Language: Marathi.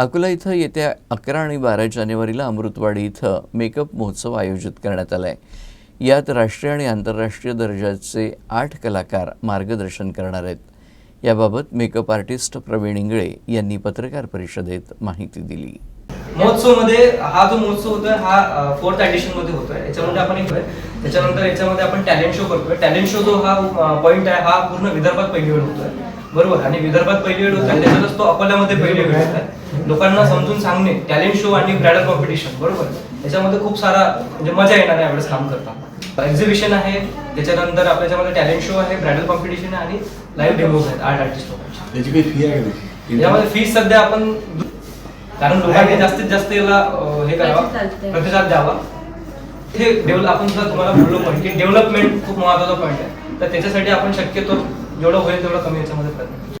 अकोला इथं येत्या अकरा आणि बारा जानेवारीला अमृतवाडी इथं मेकअप महोत्सव आयोजित करण्यात आला आहे यात राष्ट्रीय आणि आंतरराष्ट्रीय दर्जाचे आठ कलाकार मार्गदर्शन करणार आहेत. याबाबत मेकअप आर्टिस्ट प्रवीण इंगळे यांनी पत्रकार परिषदेत माहिती दिली. महोत्सवमध्ये हा जो महोत्सव होतोय हा फोर्थ एडिशनमध्ये होतोय. याच्यामध्ये आपण एक त्याच्यानंतर याच्यामध्ये आपण टॅलेंट शो करतोय. टॅलेंट शो जो हा पॉइंट आहे हा पूर्ण विदर्भात पहिली वेळ होतोय. बरोबर? आणि विदर्भात पहिली वेळ होतोय त्याच्यातच तो अकोल्यामध्ये पहिली वेळ होतोय. लोकांना समजून सांगणे टॅलेंट शो आणि ब्रायडल कॉम्पिटिशन बरोबर? याच्यामध्ये खूप सारा म्हणजे मजा येणार आहे यावेळेस काम करताना एक्झिबिशन आहे त्याच्यानंतर आपल्या याच्यामध्ये टॅलेंट शो आहे ब्रायडल कॉम्पिटिशन आहे आणि लाईव्ह डेमोज आहेत आर्ट आर्टिस्ट लोकांचे. त्याची काही फी आहे का त्याची? यामध्ये फीस सध्या आपण कारण लोकांनी जास्तीत जास्त याला हे करावा प्रतिसाद द्यावा. हे डेव्हलप आपण सुद्धा तुम्हाला बोललो पण की डेव्हलपमेंट खूप महत्त्वाचा पॉईंट आहे. तर त्याच्यासाठी आपण शक्यतो जेवढं होईल तेवढं कमी याच्यामध्ये प्रयत्न करू.